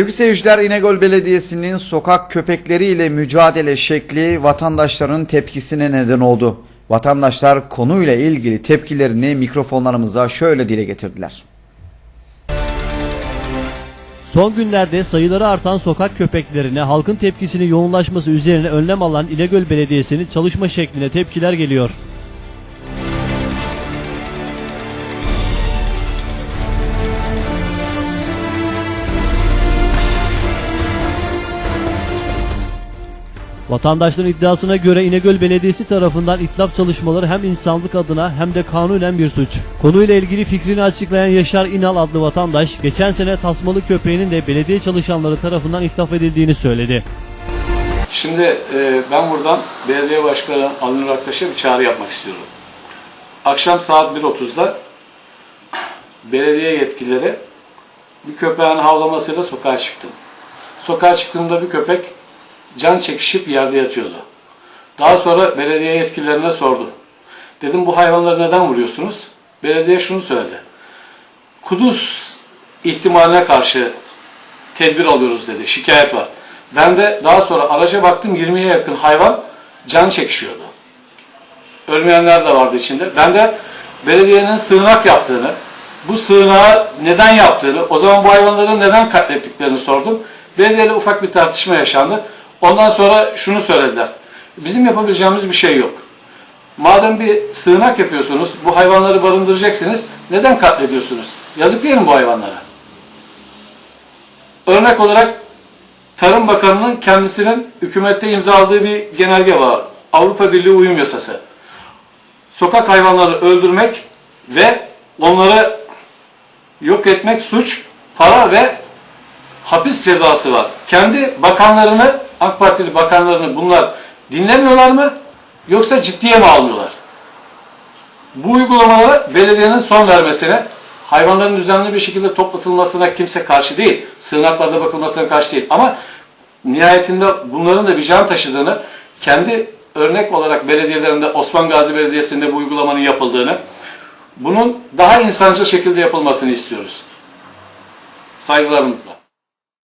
Sevgili seyirciler İnegöl Belediyesi'nin sokak köpekleriyle mücadele şekli vatandaşların tepkisine neden oldu. Vatandaşlar konuyla ilgili tepkilerini mikrofonlarımıza şöyle dile getirdiler. Son günlerde sayıları artan sokak köpeklerine halkın tepkisinin yoğunlaşması üzerine önlem alan İnegöl Belediyesi'nin çalışma şekline tepkiler geliyor. Vatandaşların iddiasına göre İnegöl Belediyesi tarafından itlaf çalışmaları hem insanlık adına hem de kanunen bir suç. Konuyla ilgili fikrini açıklayan Yaşar İnal adlı vatandaş, geçen sene tasmalı köpeğinin de belediye çalışanları tarafından itlaf edildiğini söyledi. Şimdi e, ben buradan belediye başkanı Alın Aktaş'a bir çağrı yapmak istiyorum. Akşam saat 1.30'da belediye yetkilileri bir köpeğin havlamasıyla sokağa çıktım. Sokağa çıktığımda bir köpek can çekişip yerde yatıyordu. Daha sonra belediye yetkililerine sordu. Dedim bu hayvanları neden vuruyorsunuz? Belediye şunu söyledi. Kuduz ihtimaline karşı tedbir alıyoruz dedi. Şikayet var. Ben de daha sonra araca baktım 20'ye yakın hayvan can çekişiyordu. Ölmeyenler de vardı içinde. Ben de belediyenin sığınak yaptığını, bu sığınağı neden yaptığını, o zaman bu hayvanları neden katlettiklerini sordum. Belediyeyle ufak bir tartışma yaşandı. Ondan sonra şunu söylediler. Bizim yapabileceğimiz bir şey yok. Madem bir sığınak yapıyorsunuz, bu hayvanları barındıracaksınız, neden katlediyorsunuz? Yazık değil mi bu hayvanlara? Örnek olarak Tarım Bakanı'nın kendisinin hükümette imzaladığı bir genelge var. Avrupa Birliği Uyum Yasası. Sokak hayvanları öldürmek ve onları yok etmek suç, para ve hapis cezası var. Kendi bakanlarını, AK Partili bakanlarını bunlar dinlemiyorlar mı? Yoksa ciddiye mi almıyorlar? Bu uygulamalara belediyenin son vermesine, hayvanların düzenli bir şekilde toplatılmasına kimse karşı değil. Sığınaklarda bakılmasına karşı değil. Ama nihayetinde bunların da bir can taşıdığını, kendi örnek olarak belediyelerinde, Osman Gazi Belediyesi'nde bu uygulamanın yapıldığını, bunun daha insancıl şekilde yapılmasını istiyoruz. Saygılarımızla.